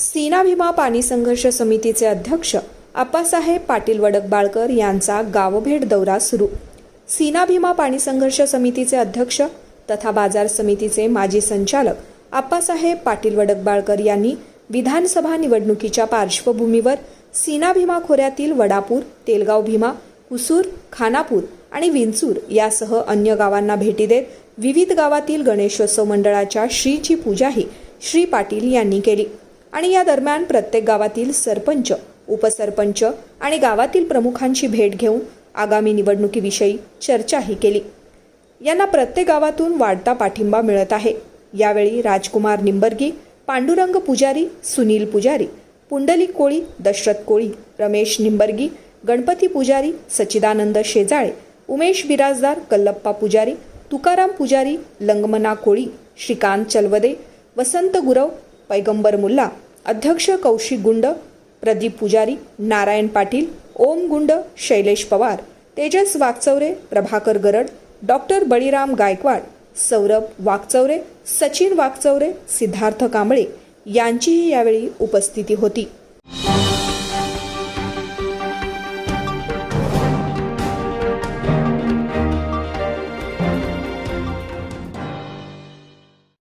सीना भीमा पाणी संघर्ष समितीचे अध्यक्ष आप्पासाहेब पाटील वडकबाळकर यांचा गावभेट दौरा सुरू. सीना भीमा पाणी संघर्ष समितीचे अध्यक्ष तथा बाजार समितीचे माजी संचालक आप्पासाहेब पाटील वडकबाळकर यांनी विधानसभा निवडणुकीच्या पार्श्वभूमीवर सीना भीमा खोऱ्यातील वडापूर तेलगाव भीमा कुसूर खानापूर आणि विंचूर यासह अन्य गावांना भेटी देत विविध गावातील गणेशोत्सव मंडळाच्या श्रीची पूजाही श्री पाटील यांनी केली. आणि या दरम्यान प्रत्येक गावातील सरपंच उपसरपंच आणि गावातील प्रमुखांची भेट घेऊन आगामी निवडणुकीविषयी चर्चाही केली. यांना प्रत्येक गावातून वाढता पाठिंबा मिळत आहे. यावेळी राजकुमार निंबर्गी पांडुरंग पुजारी सुनील पुजारी पुंडलिक कोळी दशरथ कोळी रमेश निंबर्गी गणपती पुजारी सच्चिदानंद शेजाळे उमेश बिराजदार कल्लप्पा पुजारी तुकाराम पुजारी लंगमना कोळी श्रीकांत चलवदे वसंत गुरव पैगंबर मुल्ला अध्यक्ष कौशिक गुंड प्रदीप पुजारी नारायण पाटील ओम गुंड शैलेश पवार तेजस वागचौरे प्रभाकर गरड डॉक्टर बळीराम गायकवाड सौरभ वागचौरे सचिन वागचौरे सिद्धार्थ कांबळे यांचीही यावेळी उपस्थिती होती.